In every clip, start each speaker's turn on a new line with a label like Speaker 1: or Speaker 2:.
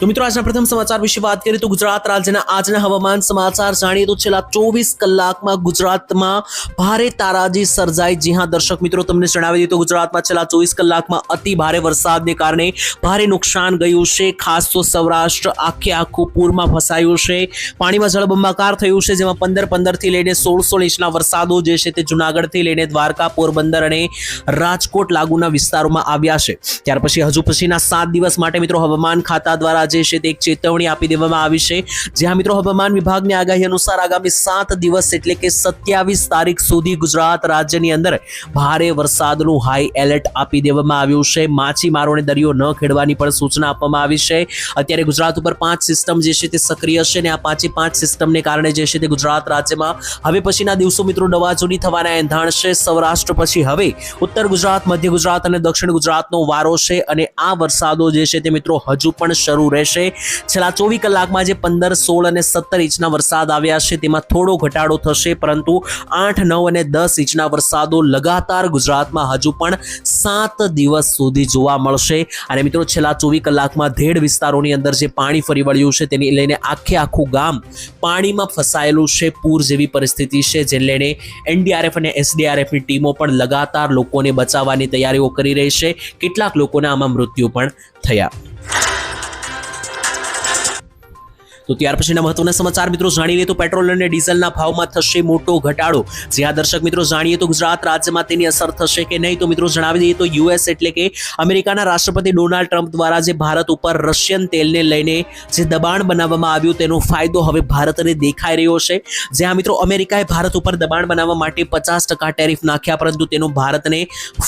Speaker 1: તો મિત્રો, આજના પ્રથમ સમાચાર વિશે વાત કરીએ તો ગુજરાત રાજ્યના આજના હવામાન સમાચાર જાણીએ તો છેલ્લા ચોવીસ કલાકમાં ગુજરાતમાં ભારે તારાજી સર્જાઈ. જી હા, દર્શક મિત્રો, તમને જણાવી તો ગુજરાતમાં છેલ્લા ચોવીસ કલાકમાં અતિ ભારે વરસાદને કારણે ભારે નુકસાન ગયું છે. ખાસ તો સૌરાષ્ટ્ર, આખે આખું પૂરમાં ફસાયું છે. પાણીમાં જળબંબાકાર થયું છે, જેમાં પંદર પંદરથી લઈને સોળ સોળ ઇંચના વરસાદો જે છે તે જુનાગઢથી લઈને દ્વારકા, પોરબંદર અને રાજકોટ લાગુના વિસ્તારોમાં આવ્યા છે. ત્યાર પછી હજુ પછીના સાત દિવસ માટે મિત્રો, હવામાન ખાતા દ્વારા જે છે તે એક ચેતવણી આપી દેવામાં આવી છે. જ્યાં મિત્રો હવામાન વિભાગની આગાહી અનુસાર આગામી સાત દિવસ એટલે કે સત્યાવીસ તારીખ સુધી ગુજરાત રાજ્યની અંદર ભારે વરસાદનું હાઈ એલર્ટ આપી દેવામાં આવ્યું છે. માછીમારોને દરિયો ન ખેડવાની પણ સૂચના આપવામાં આવી છે. અત્યારે ગુજરાત ઉપર પાંચ સિસ્ટમ જે છે તે સક્રિય છે અને આ પાંચે પાંચ સિસ્ટમને કારણે જે છે તે ગુજરાત રાજ્યમાં હવે પછીના દિવસો મિત્રો નવાજૂની થવાના એંધાણ છે. સૌરાષ્ટ્ર પછી હવે ઉત્તર ગુજરાત, મધ્ય ગુજરાત અને દક્ષિણ ગુજરાતનો વારો છે અને આ વરસાદો જે છે તે મિત્રો હજુ પણ શરૂ રહેશે. છેલ્લા ચોવીસ કલાકમાં જે પંદર, સોળ અને સત્તર ઇંચના વરસાદ આવ્યા છે. તેમાં થોડો ઘટાડો થશે, પરંતુ આઠ, નવ અને દસ ઇંચના વરસાદો લગાતાર ગુજરાતમાં હજુ પણ સાત દિવસ સુધી જોવા મળશે. અને મિત્રો, છેલ્લા ચોવીસ કલાકમાં ધેડ વિસ્તારોની અંદર જે પાણી ફરી વળ્યું છે, તેની લઈને આખે આખું ગામ પાણીમાં ફસાયેલું છે. પૂર જેવી પરિસ્થિતિ છે, જેને લઈને એનડીઆરએફ અને એસડીઆરએફની ટીમો પણ લગાતાર લોકોને બચાવવાની તૈયારીઓ કરી રહી છે. કેટલાક લોકોના આમાં મૃત્યુ પણ થયા. તો ત્યાર પછીના મહત્વના સમાચાર મિત્રો જાણી લઈએ તો પેટ્રોલ અને ડીઝલના ભાવમાં થશે મોટો ઘટાડો. જ્યાં દર્શક મિત્રો જાણીએ તો ગુજરાત રાજ્યમાં તેની અસર થશે કે નહીં તો મિત્રો જણાવી દઈએ તો યુએસ એટલે કે અમેરિકાના રાષ્ટ્રપતિ ડોનાલ્ડ ટ્રમ્પ દ્વારા જે ભારત ઉપર રશિયન તેલને લઈને જે દબાણ બનાવવામાં આવ્યું તેનો ફાયદો હવે ભારતને દેખાઈ રહ્યો છે. જ્યાં મિત્રો અમેરિકાએ ભારત ઉપર દબાણ બનાવવા માટે પચાસ ટકા ટેરિફ નાખ્યા પરંતુ તેનો ભારતને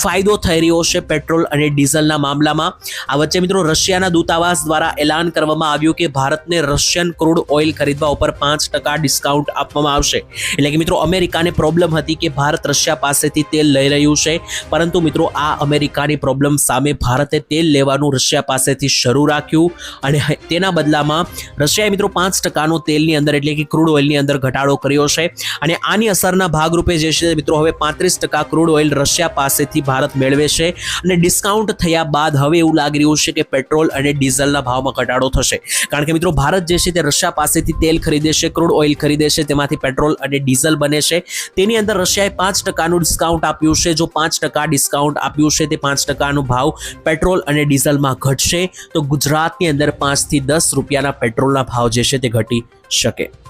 Speaker 1: ફાયદો થઈ રહ્યો છે પેટ્રોલ અને ડીઝલના મામલામાં. આ વચ્ચે મિત્રો રશિયાના દૂતાવાસ દ્વારા એલાન કરવામાં આવ્યું કે ભારતને રશિયન ક્રૂડ ઓઇલ ખરીદવા ઉપર પાંચ ટકા ડિસ્કાઉન્ટ આપવામાં આવશે. એટલે કે મિત્રો, અમેરિકાને પ્રોબ્લેમ હતી કે ભારત રશિયા પાસેથી તેલ લઈ રહ્યું છે. પરંતુ મિત્રો, આ અમેરિકાની પ્રોબ્લેમ સામે ભારતે તેલ લેવાનું રશિયા પાસેથી શરૂ રાખ્યું. અને તેના બદલામાં રશિયાએ મિત્રો પાંચ ટકાનો તેલની અંદર, એટલે કે ક્રૂડ ઓઇલની અંદર ઘટાડો કર્યો છે. અને આની અસરના ભાગરૂપે જે છે, મિત્રો, હવે પાંત્રીસ ટકા ક્રૂડ ઓઇલ રશિયા પાસેથી ભારત મેળવે છે. અને ડિસ્કાઉન્ટ થયા બાદ હવે એવું લાગી રહ્યું છે કે પેટ્રોલ અને ડીઝલના ભાવમાં ઘટાડો થશે. કારણ કે મિત્રો, ભારત જે છે, તે રશિયા પાસેથી તેલ ખરીદે છે, ક્રૂડ ઓઇલ ખરીદે છે, તેમાંથી પેટ્રોલ અને ડીઝલ બને છે. તેની અંદર રશિયાએ પાંચ ટકાનું ડિસ્કાઉન્ટ આપ્યું છે. જો પાંચ ટકા ડિસ્કાઉન્ટ આપ્યું છે, તે પાંચ ટકાનો ભાવ પેટ્રોલ અને ડીઝલમાં ઘટશે. તો ગુજરાતની અંદર પાંચથી દસ રૂપિયાના પેટ્રોલના ભાવ જે છે, તે ઘટી શકે.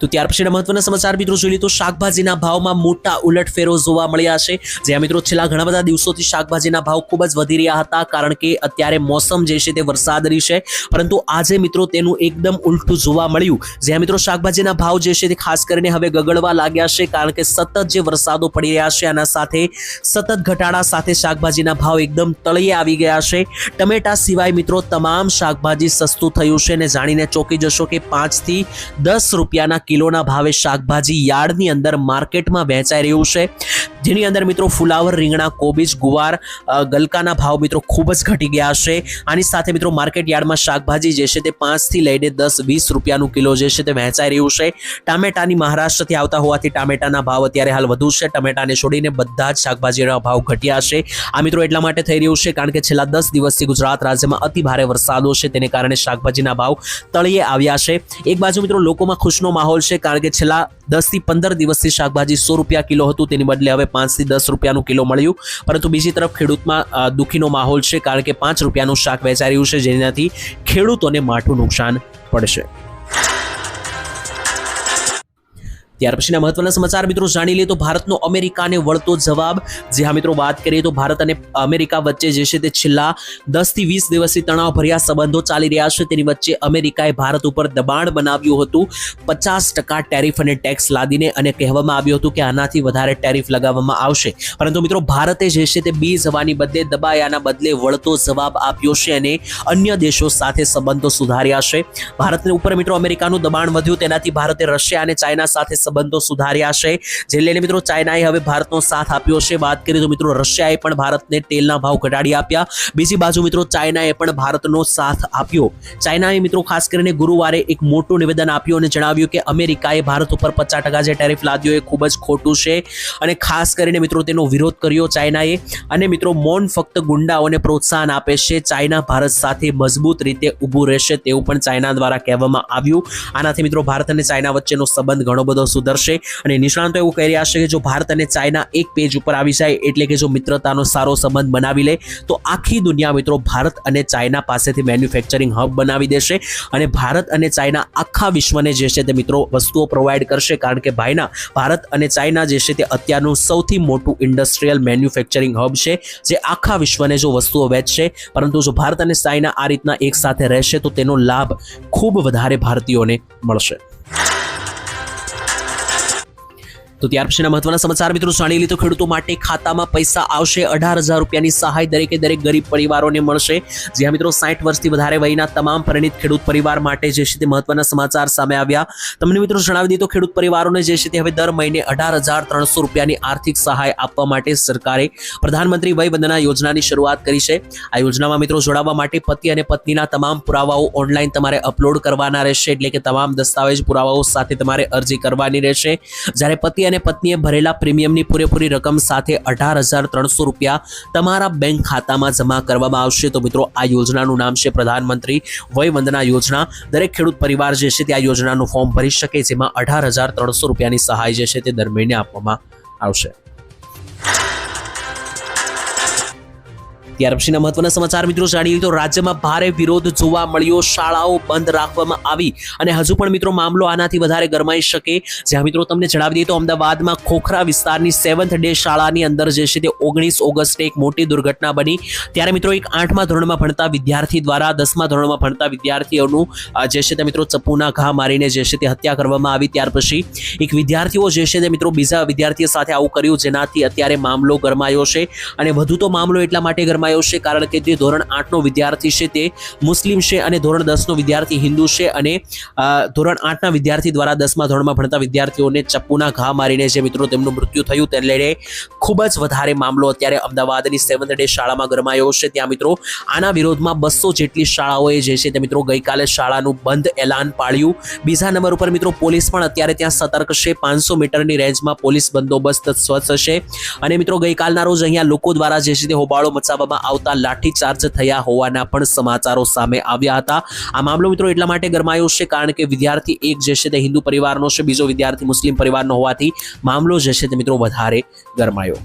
Speaker 1: તો ત્યાર પછીના મહત્વના સમાચાર મિત્રો જોઈ લઈએ તો શાકભાજીના ભાવમાં મોટા ઉલટફેરો જોવા મળ્યા છે. જ્યાં મિત્રો છેલ્લા ઘણા બધા દિવસોથી શાકભાજીના ભાવ ખૂબ જ વધી રહ્યા હતા, કારણ કે અત્યારે મોસમ જે છે તે વરસાદની છે. પરંતુ આજે મિત્રો તેનું એકદમ ઉલટું જોવા મળ્યું. જ્યાં મિત્રો શાકભાજીના ભાવ જે છે તે ખાસ કરીને હવે ગગડવા લાગ્યા છે, કારણ કે સતત જે વરસાદો પડી રહ્યા છે, આના સાથે સતત ઘટાડા સાથે શાકભાજીના ભાવ એકદમ તળિયે આવી ગયા છે. ટમેટા સિવાય મિત્રો તમામ શાકભાજી સસ્તું થયું છે અને જાણીને ચોંકી જશો કે પાંચથી દસ રૂપિયાના કિલોના ભાવે શાકભાજી યાર્ડની અંદર માર્કેટમાં વેચાઈ રહ્યું છે. જેની અંદર મિત્રો ફુલાવર, રીંગણા, કોબીજ, ગુવાર ગલકાના ભાવ મિત્રો ખૂબ જ ઘટી ગયા છે. આની સાથે મિત્રો માર્કેટ યાર્ડમાં શાકભાજી જે છે તે પાંચથી લઈને દસ, વીસ રૂપિયાનું કિલો જે છે તે વહેંચાઈ રહ્યું છે. ટામેટાની મહારાષ્ટ્રથી આવતા હોવાથી ટામેટાના ભાવ અત્યારે હાલ વધુ છે. ટમેટાને છોડીને બધા જ શાકભાજીના ભાવ ઘટ્યા છે. આ મિત્રો એટલા માટે થઈ રહ્યું છે કારણ કે છેલ્લા દસ દિવસથી ગુજરાત રાજ્યમાં અતિ ભારે વરસાદો છે. તેને કારણે શાકભાજીના ભાવ તળિયે આવ્યા છે. એક બાજુ મિત્રો લોકોમાં ખુશનો માહોલ છે કારણ કે છેલ્લા દસથી પંદર દિવસથી શાકભાજી સો રૂપિયા કિલો હતું. તેની બદલે હવે પાંચથી દસ રૂપિયાનું કિલો મળ્યું. પરંતુ બીજી તરફ ખેડૂતમાં દુઃખીનો માહોલ છે, કારણ કે પાંચ રૂપિયાનું શાક વેચાઈ રહ્યું છે, જેનાથી ખેડૂતોને માઠું નુકસાન પડશે. ત્યાર પછીના મહત્વના સમાચાર મિત્રો જાણી લઈએ તો ભારતનો અમેરિકાને વળતો જવાબ. જે હા મિત્રો, વાત કરીએ તો ભારત અને અમેરિકા વચ્ચે જે છે તે છેલ્લા દસથી વીસ દિવસથી તણાવભર્યા સંબંધો ચાલી રહ્યા છે. તેની વચ્ચે અમેરિકાએ ભારત ઉપર દબાણ બનાવ્યું હતું. પચાસ ટકા ટેરિફ અને ટેક્સ લાદીને અને કહેવામાં આવ્યું હતું કે આનાથી વધારે ટેરિફ લગાવવામાં આવશે. પરંતુ મિત્રો, ભારતે જે છે તે બી જવાની બદલે દબાયાના બદલે વળતો જવાબ આપ્યો છે અને અન્ય દેશો સાથે સંબંધો સુધાર્યા છે. ભારતને ઉપર મિત્રો અમેરિકાનું દબાણ વધ્યું. તેનાથી ભારતે રશિયા અને ચાઇના સાથે સંબંધો સુધાર્યા છે. જે લઈને મિત્રો ચાઇનાએ હવે ભારતનો સાથ આપ્યો છે. વાત કરીએ તો મિત્રો રશિયાએ પણ ભારતને તેલના ભાવ ઘટાડી આપ્યા. બીજી બાજુ મિત્રો ચાઇનાએ પણ ભારતનો સાથ આપ્યો. ચાઇનાએ મિત્રો ખાસ કરીને ગુરુવારે એક મોટું નિવેદન આપ્યું અને જણાવ્યું કે અમેરિકાએ ભારત ઉપર પચાસ ટકા જે ટેરિફ લાદ્યો એ ખૂબ જ ખોટું છે. અને ખાસ કરીને મિત્રો તેનો વિરોધ કર્યો ચાઇનાએ. અને મિત્રો મૌન ફક્ત ગુંડાઓને પ્રોત્સાહન આપે છે. ચાઇના ભારત સાથે મજબૂત રીતે ઊભું રહેશે તેવું પણ ચાઇના દ્વારા કહેવામાં આવ્યું. આનાથી મિત્રો ભારત અને ચાઇના વચ્ચેનો સંબંધ ઘણો બધો સુધરશે. અને નિષ્ણાંતો એવું કહી રહ્યા છે કે જો ભારત અને ચાઇના એક પેજ ઉપર આવી જાય એટલે કે જો મિત્રતાનો સારો સંબંધ બનાવી લે, તો આખી દુનિયા મિત્રો ભારત અને ચાઇના પાસેથી મેન્યુફેક્ચરિંગ હબ બનાવી દેશે. અને ભારત અને ચાઇના આખા વિશ્વને જે છે તે મિત્રો વસ્તુઓ પ્રોવાઈડ કરશે. કારણ કે ભાઈના, ભારત અને ચાઇના જે છે તે અત્યારનું સૌથી મોટું ઇન્ડસ્ટ્રીયલ મેન્યુફેક્ચરિંગ હબ છે, જે આખા વિશ્વને જો વસ્તુઓ વેચશે. પરંતુ જો ભારત અને ચાઇના આ રીતના એક સાથે રહેશે, તો તેનો લાભ ખૂબ વધારે ભારતીયોને મળશે. તો ત્યાર પછીના મહત્વના સમાચાર, મિત્રો, જાણી લીધો. ખેડૂતો માટે ખાતામાં પૈસા આવશે. અઢાર હજાર રૂપિયાની સહાય દરેકે દરેક ગરીબ પરિવારોને મળશે. જ્યાં, મિત્રો, સાઠ વર્ષથી વધારે વયના તમામ પરિણિત ખેડૂત પરિવાર માટે જે છે તે મહત્વના સમાચાર સામે આવ્યા. તમને, મિત્રો, જણાવી દીધો ખેડૂત પરિવારોને જે છે તે હવે દર મહિને અઢાર હજાર ત્રણસો રૂપિયાની આર્થિક સહાય આપવા માટે સરકારે પ્રધાનમંત્રી વય વંદના યોજનાની શરૂઆત કરી છે. આ યોજનામાં, મિત્રો, જોડાવા માટે પતિ અને પત્નીના તમામ પુરાવાઓ ઓનલાઈન તમારે અપલોડ કરવાના રહેશે. એટલે કે તમામ દસ્તાવેજ પુરાવાઓ સાથે તમારે અરજી કરવાની રહેશે. જ્યારે પતિ અને પત્નીએ ભરેલા પ્રીમિયમની પૂરેપૂરી રકમ સાથે અઢાર હજાર ત્રણસો રૂપિયા તમારા બેંક ખાતામાં જમા કરવામાં આવશે. તો મિત્રો, આ યોજનાનું નામ છે પ્રધાનમંત્રી વય વંદના યોજના. દરેક ખેડૂત પરિવાર જે છે તે આ યોજનાનું ફોર્મ ભરી શકે જેમાં અઢાર હજાર ત્રણસો રૂપિયાની સહાય જે છે તે દર મહિને આપવામાં આવશે. ત્યાર પછીના મહત્વના સમાચાર મિત્રો જાણીએ તો રાજ્યમાં ભારે વિરોધ જોવા મળ્યો. શાળાઓ બંધ રાખવામાં આવી અને હજુ પણ મિત્રો મામલો આનાથી વધારે ગરમાઈ શકે. જ્યાં મિત્રો તમને જણાવી દઈએ તો અમદાવાદમાં ખોખરા વિસ્તારની સેવન્થ ડે શાળાની અંદર જે છે તે ઓગણીસ ઓગસ્ટે એક મોટી દુર્ઘટના બની. ત્યારે મિત્રો એક આઠમા ધોરણમાં ભણતા વિદ્યાર્થી દ્વારા દસમા ધોરણમાં ભણતા વિદ્યાર્થીઓનું જે છે તે મિત્રો ચપ્પુના ઘા મારીને જે છે તે હત્યા કરવામાં આવી. ત્યાર પછી એક વિદ્યાર્થીઓ જે છે તે મિત્રો બીજા વિદ્યાર્થીઓ સાથે આવું કર્યું, જેનાથી અત્યારે મામલો ગરમાયો છે. અને વધુ તો મામલો એટલા માટે ગરમાયો છે, કારણ કે જે ધોરણ આઠનો વિદ્યાર્થી છે તે મુસ્લિમ છે અને ધોરણ દસનો વિદ્યાર્થી હિન્દુ છે અને ધોરણ આઠના વિદ્યાર્થી દ્વારા દસમા ધોરણમાં ભણતા વિદ્યાર્થીઓને ચપ્પુના ઘા મારીને જે મિત્રો તેમનું મૃત્યુ થયું તેને લઈને ખૂબ જ વધારે મામલો અત્યારે અમદાવાદની સેવન્થ ડે શાળામાં ગરમાયો છે. ત્યાં મિત્રો આના વિરોધમાં બસો જેટલી શાળાઓએ જે છે તે મિત્રો ગઈકાલે શાળાનું બંધ એલાન પાડ્યું. બીજા નંબર ઉપર મિત્રો પોલીસ પણ અત્યારે ત્યાં સતર્ક છે. પાંચસો મીટરની રેન્જમાં પોલીસ બંદોબસ્ત સ્વચ્છ છે. અને મિત્રો ગઈકાલના રોજ અહીંયા લોકો દ્વારા જે છે તે હોબાળો મચાવવામાં આવતા લાઠીચાર્જ થયા હોવાના પણ સમાચારો સામે આવ્યા હતા. આ મામલો મિત્રો એટલા માટે ગરમાયો છે કારણ કે વિદ્યાર્થી એક જે છે તે હિન્દુ પરિવારનો છે, બીજો વિદ્યાર્થી મુસ્લિમ પરિવારનો હોવાથી મામલો જે છે તે મિત્રો વધારે ગરમાયો.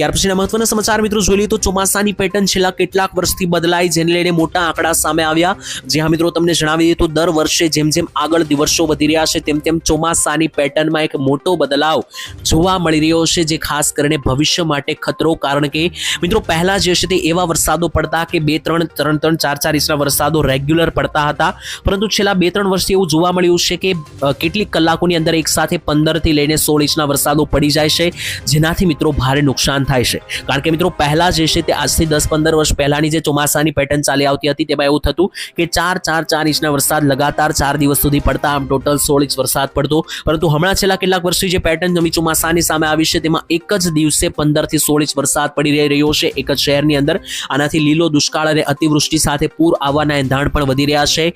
Speaker 1: ત્યાર પછીના મહત્વના સમાચાર મિત્રો જોઈ લઈએ તો ચોમાસાની પેટર્ન છેલ્લા કેટલાક વર્ષથી બદલાઈ જેને લઈને મોટા આંકડા સામે આવ્યા. જ્યાં મિત્રો તમને જણાવી દઈએ તો દર વર્ષે જેમ જેમ આગળ દિવસો વધી રહ્યા છે તેમ તેમ ચોમાસાની પેટર્નમાં એક મોટો બદલાવ જોવા મળી રહ્યો છે જે ખાસ કરીને ભવિષ્ય માટે ખતરો કારણ કે મિત્રો પહેલા જે છે તે એવા વરસાદો પડતા કે બે, ત્રણ ત્રણ ત્રણ, ચાર ચાર ઇંચના વરસાદો રેગ્યુલર પડતા હતા. પરંતુ છેલ્લા બે, ત્રણ વર્ષથી એવું જોવા મળ્યું છે કે કેટલીક કલાકોની અંદર એક સાથે પંદરથી લઈને સોળ ઇંચના વરસાદો પડી જાય છે. જેનાથી મિત્રો ભારે નુકસાન થાય છે. કારણ કે મિત્રો, પહેલા જે છે તે આજથી દસ પંદર વર્ષ પહેલાની જે ચોમાસાની પેટર્ન ચાલી આવતી હતી તેમાં એવું થતું કે ચાર ચાર ચાર ઇંચના વરસાદ લગાતાર ચાર દિવસ સુધી પડતા. આમ ટોટલ સોળ ઇંચ વરસાદ પડતો. પરંતુ હમણાં છેલ્લા કેટલાક વર્ષથી જે પેટર્ન જમી ચોમાસાની સામે આવી છે તેમાં એક જ દિવસે પંદરથી સોળ ઇંચ વરસાદ પડી રહી રહ્યો છે એક જ શહેરની અંદર. આનાથી લીલો દુષ્કાળ અને અતિવૃષ્ટિ સાથે પૂર આવવાના એંધાણ પણ વધી રહ્યા છે.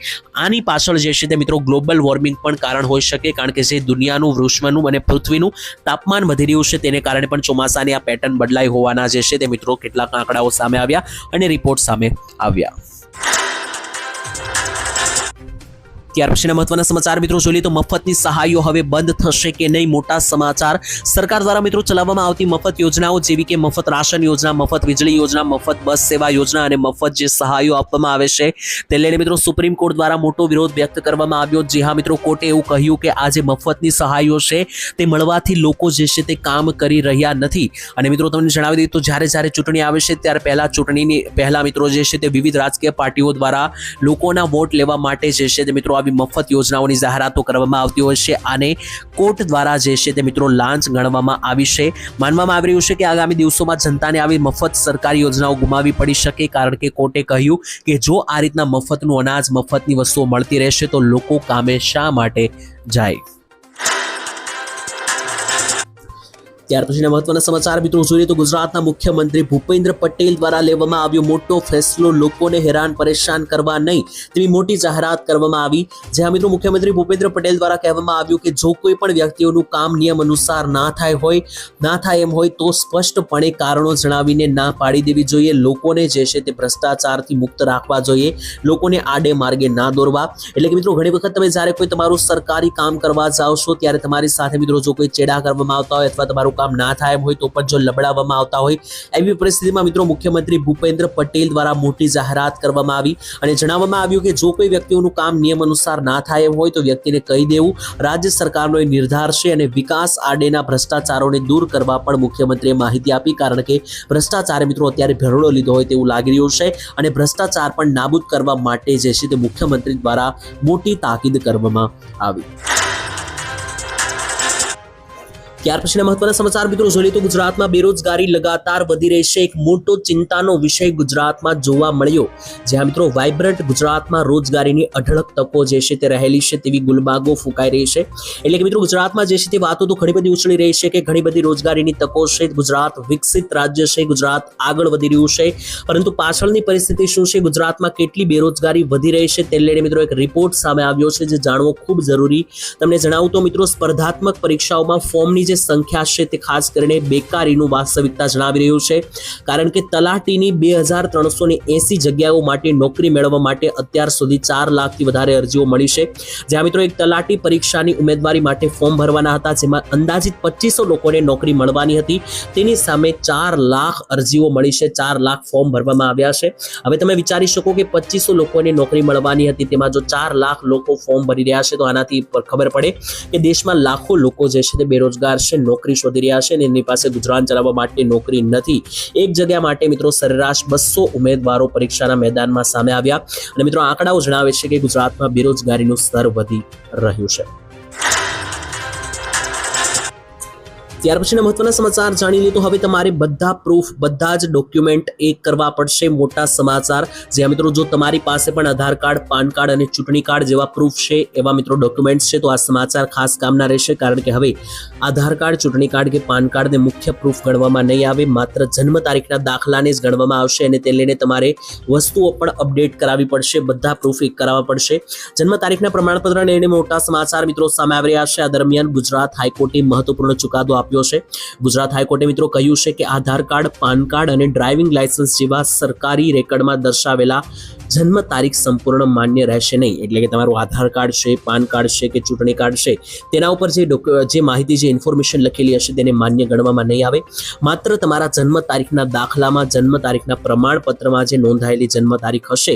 Speaker 1: આની પાછળ જે છે તે મિત્રો, ગ્લોબલ વોર્મિંગ પણ કારણ હોઈ શકે, કારણ કે જે દુનિયાનું વૃષ્મનું અને પૃથ્વીનું તાપમાન વધી રહ્યું છે તેને કારણે પણ ચોમાસાની આ પેટર્ન બદલાઈ હોવાના જે છે તે મિત્રો કેટલાક આંકડાઓ સામે આવ્યા અને રિપોર્ટ સામે આવ્યા. ત્યાર પછીના મહત્વના સમાચાર મિત્રો જોઈએ તો મફતની સહાયો હવે બંધ થશે કે નહીં મોટા સમાચાર. સરકાર દ્વારા મિત્રો ચલાવવામાં આવતી મફત યોજનાઓ જેવી કે મફત રાશન યોજના, મફત વીજળી યોજના, મફત બસ સેવા યોજના અને મફત જે સહાયો આપવામાં આવે છે તે લઈને મિત્રો સુપ્રીમ કોર્ટ દ્વારા મોટો વિરોધ વ્યક્ત કરવામાં આવ્યો, જી હા મિત્રો કોર્ટે એવું કહ્યું કે આ મફતની સહાયો છે તે મળવાથી લોકો જે છે તે કામ કરી રહ્યા નથી. અને મિત્રો તમને જણાવી દઈએ તો જ્યારે જ્યારે ચૂંટણી આવે ત્યારે પહેલા ચૂંટણીની પહેલા મિત્રો જે છે તે વિવિધ રાજકીય પાર્ટીઓ દ્વારા લોકોના વોટ લેવા માટે જે છે તે મિત્રો આવી મફત યોજનાઓની જાહેરાતો કરવામાં આવતી હોય છે આને કોર્ટ દ્વારા જે છે તે મિત્રો લાંચ ગણવામાં આવી છે. માનવામાં આવી રહ્યું છે કે આગામી દિવસોમાં જનતાને આવી મફત સરકારી યોજનાઓ ગુમાવી પડી શકે કારણ કે કોર્ટે કહ્યું કે જો આ રીતના મફતનું અનાજ, મફતની વસ્તુઓ મળતી રહેશે તો લોકો કામે શા માટે જાય? ત્યાર પછીના મહત્વના સમાચાર, મિત્રો જોઈએ તો ગુજરાતના મુખ્યમંત્રી ભૂપેન્દ્ર પટેલ દ્વારા લેવામાં આવ્યો મોટો ફેસલો, લોકોને હેરાન, પરેશાન કરવા નહીં તેવી મોટી જાહેરાત કરવામાં આવી. જ્યાં મિત્રો મુખ્યમંત્રી ભૂપેન્દ્ર પટેલ દ્વારા કહેવામાં આવ્યું કે જો કોઈ પણ વ્યક્તિઓનું કામ નિયમ અનુસાર ના થાય હોય, ના થાય એમ હોય તો સ્પષ્ટપણે કારણો જણાવીને ના પાડી દેવી જોઈએ. લોકોને જે છે તે ભ્રષ્ટાચારથી મુક્ત રાખવા જોઈએ. લોકોને આડે માર્ગે ના દોરવા. એટલે કે મિત્રો ઘણી વખત તમે જ્યારે કોઈ તમારું સરકારી કામ કરવા જાઓ છો, ત્યારે તમારી સાથે મિત્રો જો કોઈ ચેડા કરવામાં આવતા હોય અથવા તમારું કામ ના થાય હોય તો પણ જો લબડાવવામાં આવતા હોય, એવી પરિસ્થિતિમાં મિત્રો મુખ્યમંત્રી ભૂપેન્દ્ર પટેલ દ્વારા મોટી જાહેરાત કરવામાં આવી અને જણાવવામાં આવ્યું કે જો કોઈ વ્યક્તિઓનું કામ નિયમ અનુસાર ના થાય એમ હોય તો વ્યક્તિને કહી દેવું, રાજ્ય સરકારનો એ નિર્ધાર છે અને વિકાસ આડેના ભ્રષ્ટાચારોને દૂર કરવા પણ મુખ્યમંત્રીએ માહિતી આપી કારણ કે ભ્રષ્ટાચારે મિત્રો અત્યારે ભેરડો લીધો હોય તેવું લાગી રહ્યું છે અને ભ્રષ્ટાચાર પણ નાબૂદ કરવા માટે જે છે તે મુખ્યમંત્રી દ્વારા મોટી તાકીદ કરવામાં આવી. ત્યાર પછીના મહત્વના સમાચાર મિત્રો જોઈએ તો ગુજરાતમાં બેરોજગારી લગાતાર વધી રહી છે. એક મોટો ચિંતાનો વિષય ગુજરાતમાં જોવા મળ્યો. જ્યાં મિત્રો વાઇબ્રન્ટ ગુજરાતમાં રોજગારીની અઢળક તકો જે છે તે રહેલી છે તેવી ગુલબાગો ફૂંકાઈ રહી છે. એટલે કે મિત્રો ગુજરાતમાં જે છે તે વાતો તો ઘણી બધી ઉછળી રહી છે કે ઘણી બધી રોજગારીની તકો છે ગુજરાત વિકસિત રાજ્ય છે, ગુજરાત આગળ વધી રહ્યું છે. પરંતુ પાછળની પરિસ્થિતિ શું છે? ગુજરાતમાં કેટલી બેરોજગારી વધી રહી છે તે લઈને મિત્રો એક રિપોર્ટ સામે આવ્યો છે જે જાણવો ખૂબ જરૂરી. તમને જણાવું તો મિત્રો સ્પર્ધાત્મક પરીક્ષાઓમાં ફોર્મની જે સંખ્યા છે તે ખાસ કરીને બેકારીનું વાસ્તવિકતા જણાવી રહ્યું છે. કારણ કે તલાટીની બે હજાર ત્રણસો ને એસી જગ્યાઓ માટે નોકરી મેળવવા માટે અત્યાર સુધી ચાર લાખથી વધારે અરજીઓ મળી છે. જ્યાં મિત્રો એક તલાટી પરીક્ષાની ઉમેદવારી માટે ફોર્મ ભરવાના હતા, જેમાં અંદાજિત પચીસો લોકોને નોકરી મળવાની હતી. તેની સામે ચાર લાખ અરજીઓ મળી છે, ચાર લાખ ફોર્મ ભરવામાં આવ્યા છે. હવે તમે વિચારી શકો કે પચીસો લોકોને નોકરી મળવાની હતી, તેમાં જો ચાર લાખ લોકો ફોર્મ ભરી રહ્યા છે, તો આનાથી ખબર પડે કે દેશમાં લાખો લોકો જે છે તે બેરોજગાર છે નોકરી શોધી રહ્યા છે અને એમની પાસે ગુજરાન ચલાવવા માટે નોકરી નથી. એક જગ્યા માટે મિત્રો સરેરાશ બસો ઉમેદવારો પરીક્ષાના મેદાનમાં સામે આવ્યા. અને મિત્રો આંકડાઓ જણાવે છે કે ગુજરાતમાં બેરોજગારીનું સ્તર વધી રહ્યું છે. ત્યાર પછીના મહત્વના સમાચાર જાણી લે તો હવે તમારે બધા પ્રૂફ બધા જ ડોક્યુમેન્ટ એક કરવા પડશે મોટા સમાચાર. જ્યાં મિત્રો જો તમારી પાસે પણ આધાર કાર્ડ, પાન કાર્ડ અને ચૂંટણી કાર્ડ જેવા પ્રૂફ છે, એવા મિત્રો ડોક્યુમેન્ટ્સ છે, તો આ સમાચાર ખાસ કામના રહેશે. કારણ કે હવે આધાર કાર્ડ, ચૂંટણી કાર્ડ કે પાન કાર્ડને મુખ્ય પ્રૂફ ગણવામાં નહીં આવે. માત્ર જન્મ તારીખના દાખલાને જ ગણવામાં આવશે અને તે લઈને તમારે વસ્તુઓ પણ અપડેટ કરાવવી પડશે. બધા પ્રૂફ એક કરાવવા પડશે. જન્મ તારીખના પ્રમાણપત્ર લઈને મોટા સમાચાર મિત્રો સામે આવી રહ્યા છે. આ દરમિયાન ગુજરાત હાઈકોર્ટે મહત્વપૂર્ણ ચુકાદો આપ્યો છે. ગુજરાત હાઈકોર્ટે મિત્રો કહ્યું છે કે આધાર કાર્ડ, પાન કાર્ડ અને ડ્રાઇવિંગ લાયસન્સ જેવા સરકારી રેકર્ડમાં દર્શાવેલા જન્મ તારીખ સંપૂર્ણ માન્ય રહેશે નહીં. એટલે કે તમારું આધાર કાર્ડ છે, પાન કાર્ડ છે કે ચૂંટણી કાર્ડ છે, તેના ઉપર જે જે માહિતી, જે ઇન્ફોર્મેશન લખેલી હશે તેને માન્ય ગણવામાં નહીં આવે. માત્ર તમારા જન્મ તારીખના દાખલામાં, જન્મ તારીખના પ્રમાણપત્રમાં જે નોંધાયેલી જન્મ તારીખ હશે,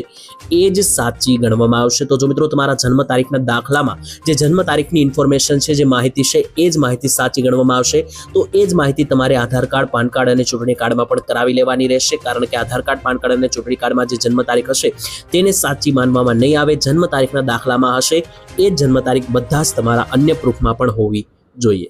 Speaker 1: એ જ સાચી ગણવામાં આવશે. તો જો મિત્રો તમારા જન્મ તારીખના દાખલામાં જે જન્મ તારીખની ઇન્ફોર્મેશન છે, જે માહિતી છે, એ જ માહિતી સાચી ગણવામાં આવશે. તો એ જ માહિતી તમારે આધાર કાર્ડ, પાન કાર્ડ અને ચૂંટણી કાર્ડમાં પણ કરાવી લેવાની રહેશે, કારણ કે આધાર કાર્ડ, પાન કાર્ડ અને ચૂંટણી કાર્ડમાં જે જન્મ તારીખ હશે, તેને સાચી માનવામાં નહીં આવે, જન્મ તારીખના દાખલામાં હશે, એ જ જન્મ તારીખ બધા જ તમારા અન્ય પ્રૂફમાં પણ હોવી જોઈએ.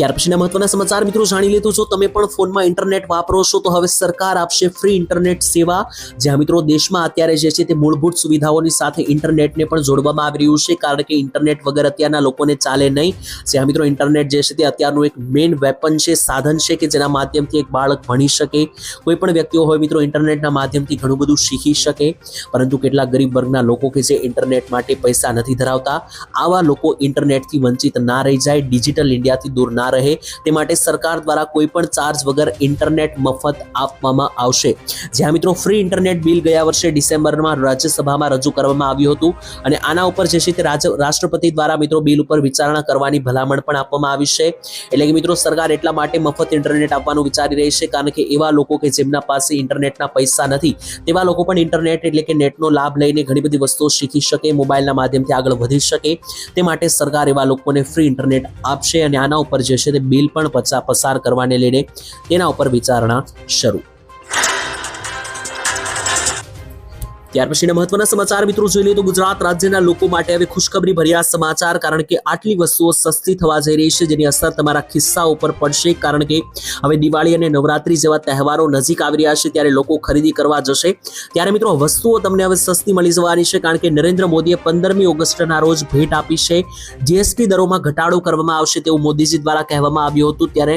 Speaker 1: ત્યાર પછીના મહત્વના સમાચાર મિત્રો જાણી લીધું જો તમે પણ ફોનમાં ઇન્ટરનેટ વાપરો છો તો હવે સરકાર આપશે ફ્રી ઇન્ટરનેટ સેવા. જ્યાં મિત્રો દેશમાં અત્યારે જે છે તે મૂળભૂત સુવિધાઓની સાથે ઇન્ટરનેટને પણ જોડવામાં આવી રહ્યું છે. કારણ કે ઇન્ટરનેટ વગર અત્યારના લોકોને ચાલે નહીં. જ્યાં મિત્રો ઇન્ટરનેટ જે છે તે અત્યારનું એક મેઇન વેપન છે, સાધન છે કે જેના માધ્યમથી એક બાળક ભણી શકે. કોઈ પણ વ્યક્તિઓ હોય મિત્રો ઇન્ટરનેટના માધ્યમથી ઘણું બધું શીખી શકે. પરંતુ કેટલાક ગરીબ વર્ગના લોકો કે જે ઇન્ટરનેટ માટે પૈસા નથી ધરાવતા, આવા લોકો ઇન્ટરનેટથી વંચિત ના રહી જાય, ડિજિટલ ઇન્ડિયાથી દૂર ના રહે. તે માટે સરકાર દ્વારા કોઈ પણ ચાર્જ વગર ઇન્ટરનેટ મફત આપવામાં આવશે. જ્યાં મિત્રો ફ્રી ઇન્ટરનેટ બિલ ગયા વર્ષે ડિસેમ્બરમાં રાજ્યસભામાં રજૂ કરવામાં આવ્યું હતું અને આના ઉપર જે છે તે રાષ્ટ્રપતિ દ્વારા મિત્રો બિલ ઉપર વિચારણા કરવાની ભલામણ પણ આપવામાં આવી છે. એટલે કે મિત્રો સરકાર એટલા માટે મફત ઇન્ટરનેટ આપવાનું વિચારી રહી છે કારણ કે એવા લોકો કે જેમના પાસે ઇન્ટરનેટના પૈસા નથી, તેવા લોકો પણ ઇન્ટરનેટ એટલે કે નેટનો લાભ લઈને ઘણી બધી વસ્તુઓ શીખી શકે મોબાઈલના માધ્યમથી આગળ વધી શકે. તે માટે સરકાર એવા લોકોને ફ્રી ઇન્ટરનેટ આપશે અને આના ઉપર જે છે તે બિલ પણ પસાર કરવાને લઈને તેના ઉપર વિચારણા શરૂ. ત્યાર પછીના મહત્વના સમાચાર મિત્રો જોઈ લઈએ તો ગુજરાત રાજ્યના લોકો માટે હવે ખુશખબરી ભર્યા સમાચાર, કારણ કે આટલી વસ્તુઓ સસ્તી થવા જઈ રહી છે જેની અસર તમારા ખિસ્સા ઉપર પડશે, કારણ કે હવે દિવાળી અને નવરાત્રી જેવા તહેવારો નજીક આવી રહ્યા છે ત્યારે લોકો ખરીદી કરવા જશે. ત્યારે મિત્રો વસ્તુઓ તમને હવે સસ્તી મળી જવાની છે, કારણ કે નરેન્દ્ર મોદીએ પંદરમી ઓગસ્ટના રોજ ભેટ આપી છે. જીએસટી દરોમાં ઘટાડો કરવામાં આવશે તેવું મોદીજી દ્વારા કહેવામાં આવ્યું હતું. ત્યારે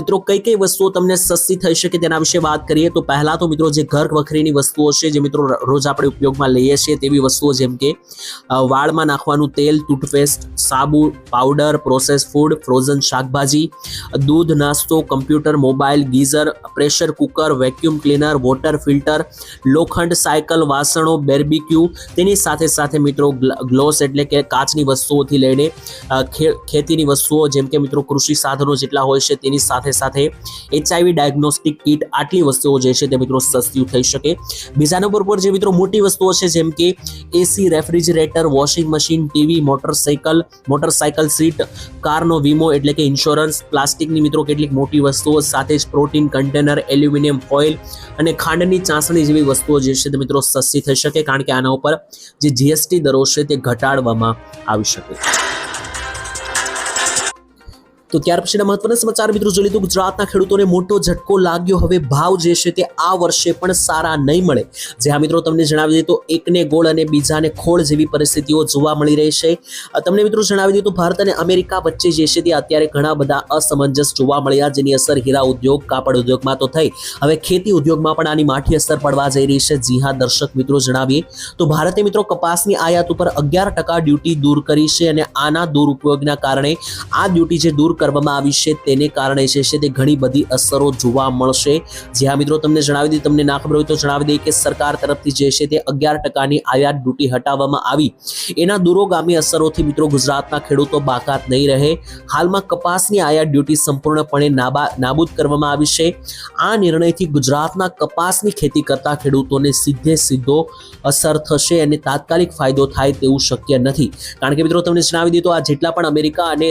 Speaker 1: મિત્રો કઈ કઈ વસ્તુઓ તમને સસ્તી થઈ શકે તેના વિશે વાત કરીએ તો પહેલા તો મિત્રો જે ઘર વખરીની વસ્તુઓ છે, જે મિત્રો રોજ આપણે ઉપયોગમાં લઈએ છીએ તેવી વસ્તુઓ જેમ કે વાળમાં નાખવાનું તેલ, ટૂથપેસ્ટ, સાબુ, પાવડર પ્રોસેસ ફૂડ ફ્રોઝન શાકભાજી, દૂધ, નાસ્તો computer mobile geyser, pressure cooker vacuum cleaner water filter લોખંડ, સાયકલ, વાસણો બેરબીક્યુ તેની સાથે સાથે મિત્રો ગ્લ- ગ્લોવ્સ એટલે કે કાચની વસ્તુઓથી લઈને ખેતીની વસ્તુઓ જેમ કે મિત્રો કૃષિ સાધનો જેટલા હોય છે તેની સાથે સાથે એચઆઈવી ડાયગ્નોસ્ટિક કીટ આટલી વસ્તુઓ જે છે તે મિત્રો સસ્તી થઈ શકે. બીજા નંબર પર જે મિત્રો મોટી વસ્તુઓ છે, જેમ કે AC refrigerator washing machine TV motorcycle motorcycle seat કારનો વીમો એટલે કે ઇન્સ્યોરન્સ પ્લાસ્ટિકની મિત્રો કેટલીક મોટી વસ્તુઓ સાથે જ પ્રોટીન કન્ટેનર એલ્યુમિનિયમ ફોઇલ અને ખાંડની ચાસણી જેવી વસ્તુઓ જે છે તે મિત્રો સસ્તી થઈ શકે, કારણ કે આના ઉપર જે જીએસટી દરો છે તે ઘટાડવામાં આવી શકે. તો ત્યાર પછીના મહત્વના સમાચાર મિત્રો જોઈ લીધું ગુજરાતના ખેડૂતોને મોટો ઝટકો લાગ્યો. હવે ભાવ જે છે તે આ વર્ષે પણ સારા નહીં મળે. જે આ મિત્રો તમને જણાવી દઈએ તો એકને ગોળ અને બીજાને ખોળ જેવી પરિસ્થિતિઓ જોવા મળી રહી છે. તમને મિત્રો જણાવી દીધું ભારત અને અમેરિકા વચ્ચે જે છે તે અત્યારે ઘણા બધા અસમંજસ જોવા મળ્યા જેની અસર હીરા ઉદ્યોગ, કાપડ ઉદ્યોગમાં તો થઈ. હવે ખેતી ઉદ્યોગમાં પણ આની માઠી અસર પડવા જઈ રહી છે. જી હા, દર્શક મિત્રો જણાવીએ તો ભારતે મિત્રો કપાસની આયાત ઉપર અગિયાર ટકા ડ્યુટી દૂર કરી છે અને આના દુરુપયોગના કારણે આ ડ્યુટી જે દૂર કરવામાં આવી છે તેને કારણે જે છે તે ઘણી બધી અસરો જોવા મળશે. જ્યાં મિત્રો, તમને જણાવી દઈએ, તમને ના ખબર હોય તો જણાવી દઈએ કે સરકાર તરફથી જે છે તે અગિયાર ટકાની આયાત ડ્યુટી હટાવવામાં આવી. એના દૂરોગામી અસરોથી મિત્રો ગુજરાતના ખેડૂતો બાકાત નહીં રહે. હાલમાં કપાસની આયાત ડ્યુટી સંપૂર્ણપણે નાબા, નાબૂદ કરવામાં આવી છે. આ નિર્ણયથી ગુજરાતના કપાસની ખેતી કરતા ખેડૂતોને સીધે સીધો અસર થશે અને તાત્કાલિક ફાયદો થાય તેવું શક્ય નથી. કારણ કે મિત્રો, તમને જણાવી દીધું આ જેટલા પણ અમેરિકા અને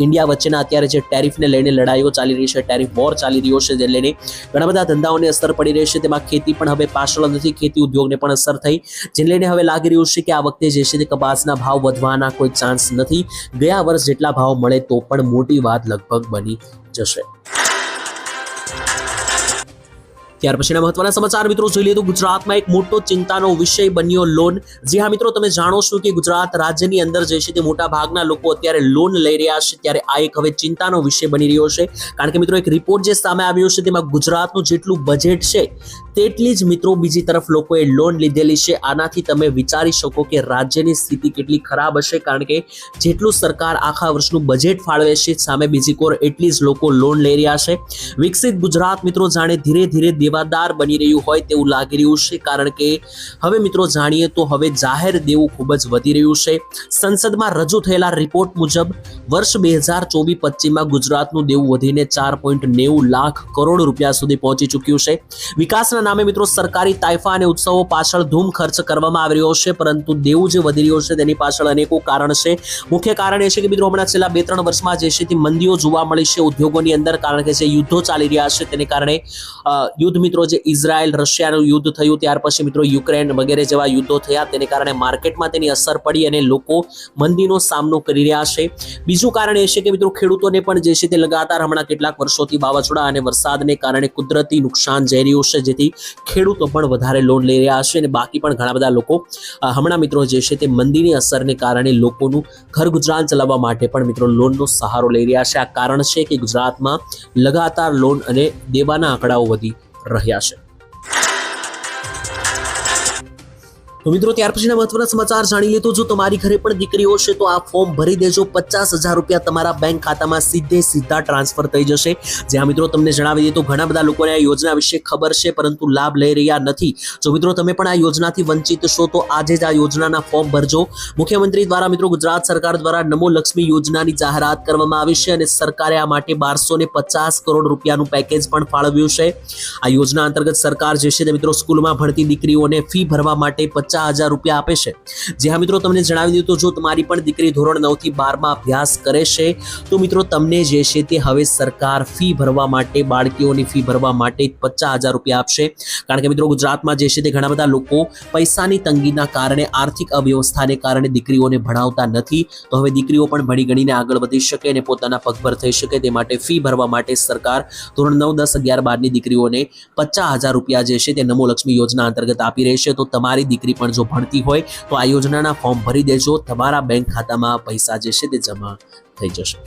Speaker 1: ઇન્ડિયા વચ્ચેના અત્યારે જે ટેરિફને લઈને લડાઈઓ ચાલી રહી છે, ટેરિફ વોર ચાલી રહ્યો છે જે લઈને ઘણા બધા ધંધાઓને અસર પડી રહી છે. તેમાં ખેતી પણ હવે પાછળ નથી, ખેતી ઉદ્યોગને પણ અસર થઈ. જેને લઈને હવે લાગી રહ્યું છે કે આ વખતે જે છે તે કપાસના ભાવ વધવાના કોઈ ચાન્સ નથી. ગયા વર્ષ જેટલા ભાવ મળે તો પણ મોટી વાત લગભગ બની જશે. ત્યાર પછીના મહત્વના સમાચાર મિત્રો જોઈ લઈએ તો ગુજરાતમાં એક મોટો ચિંતાનો વિષય બન્યો લોન. જી હા મિત્રો, તમે જાણો છો કે ગુજરાત રાજ્યની અંદર જે છે તે મોટા ભાગના લોકો અત્યારે લોન લઈ રહ્યા છે. ત્યારે આ એક હવે ચિંતાનો વિષય બની રહ્યો છે. કારણ કે મિત્રો, એક રિપોર્ટ જે સામે આવ્યો છે તેમાં ગુજરાતનું જેટલું બજેટ છે, તેટલી જ મિત્રો બીજી તરફ લોકોએ લોન લીધેલી છે. આનાથી તમે વિચારી શકો કે રાજ્યની સ્થિતિ કેટલી ખરાબ હશે. કારણ કે જેટલું સરકાર આખા વર્ષનું બજેટ ફાળવે છે, સામે બીજી કોર એટલી જ લોકો લોન લઈ રહ્યા છે. વિકસિત ગુજરાત મિત્રો જાણે ધીરે ધીરે દેવાદાર બની રહ્યું હોય તેવું લાગી રહ્યું છે, કારણ કે હવે મિત્રો જાણીએ તો હવે જાહેર દેવું ખૂબ જ વધી રહ્યું છે. સંસદમાં રજૂ થયેલા રિપોર્ટ મુજબ વર્ષ બે હજાર ચોવીસ પચીસમાં ગુજરાતનું દેવું વધીને ચાર પોઈન્ટ નેવું લાખ કરોડ રૂપિયા સુધી પહોંચી ચૂક્યું છે. વિકાસના નામે મિત્રો સરકારી તાયફા અને ઉત્સવો પાછળ ધૂમ ખર્ચ કરવામાં આવી રહ્યો છે, પરંતુ દેવું જે વધી રહ્યો છે તેની પાછળ અનેકો કારણ છે. મુખ્ય કારણ એ છે કે મિત્રો હમણાં છેલ્લા બે ત્રણ વર્ષમાં જે છે તે મંદીઓ જોવા મળી છે ઉદ્યોગોની અંદર, કારણ કે જે યુદ્ધો ચાલી રહ્યા છે તેને કારણે યુદ્ધ મિત્રો, જે ઇઝરાયલ રશિયાનું યુદ્ધ થયું, ત્યાર પછી મિત્રો યુક્રેન વગેરે જેવા યુદ્ધો થયા, તેને કારણે માર્કેટમાં તેની અસર પડી અને લોકો મંદીનો સામનો કરી રહ્યા છે. બીજું કારણ એ છે કે મિત્રો, ખેડૂતોને પણ જે છે તે લગાતાર હમણાં કેટલાક વર્ષોથી વાવાઝોડા અને વરસાદને કારણે કુદરતી નુકસાન જઈ રહ્યું છે, જેથી ખેડૂતો પણ વધારે લોન લઈ રહ્યા છે અને બાકી પણ ઘણા બધા લોકો હમણાં મિત્રો જે છે તે મંદીની અસરને કારણે લોકોનું ઘર ગુજરાન ચલાવવા માટે પણ મિત્રો લોનનો સહારો લઈ રહ્યા છે. આ કારણ છે કે ગુજરાતમાં લગાતાર લોન અને દેવાના આંકડાઓ વધી રહ્યા છે તો મિત્રો, ત્યાર પછીના મહત્વના સમાચાર જાણી લે તો જો તમારી ઘરે પણ દીકરીઓ છે, તો આ ફોર્મ ભરી દેજો. પચાસ હજાર રૂપિયા તમારા બેંક ખાતામાં સીધે સીધા ટ્રાન્સફર થઈ જશે. જ્યાં મિત્રો, તમને જણાવી દઈએ તો ઘણા બધા લોકોને આ યોજના વિશે ખબર છે, પરંતુ લાભ લઈ રહ્યા નથી. જો મિત્રો, તમે પણ આ યોજનાથી વંચિત છો, તો આજે જ આ યોજનાના ફોર્મ ભરજો. મુખ્યમંત્રી દ્વારા મિત્રો, ગુજરાત સરકાર દ્વારા નમો લક્ષ્મી યોજનાની જાહેરાત કરવામાં આવી છે અને સરકારે આ માટે બારસો ને પચાસ કરોડ રૂપિયાનું પેકેજ પણ ફાળવ્યું છે. આ યોજના અંતર્ગત સરકાર જે છે મિત્રો, સ્કૂલમાં ભણતી દીકરીઓને ફી ભરવા માટે પચાસ પચાસ હજાર રૂપિયા આપે છે. જે હા મિત્રો, તમને જણાવી દીધું જો તમારી પણ દીકરી ધોરણ નવથી બારમાં અભ્યાસ કરે છે, તો મિત્રો તમને જે છે તે હવે સરકાર ફી ભરવા માટે, બાળકીઓની ફી ભરવા માટે પચાસ હજાર રૂપિયા આપશે. કારણ કે મિત્રો, ગુજરાતમાં જે છે તે ઘણા બધા લોકો પૈસાની તંગીના કારણે, આર્થિક અવ્યવસ્થાને કારણે દીકરીઓને ભણાવતા નથી. તો હવે દીકરીઓ પણ ભણી ગણીને આગળ વધી શકે અને પોતાના પગભર થઈ શકે તે માટે ફી ભરવા માટે સરકાર ધોરણ નવ, દસ, અગિયાર, બારની દીકરીઓને પચાસ હજાર રૂપિયા જે છે તે નમો લક્ષ્મી યોજના અંતર્ગત આપી રહી છે. તો તમારી દીકરી પણ જો ભણતી હોય, તો આ યોજનાના ફોર્મ ભરી દેજો. તમારા બેંક ખાતામાં પૈસા જે છે તે જમા થઈ જશે.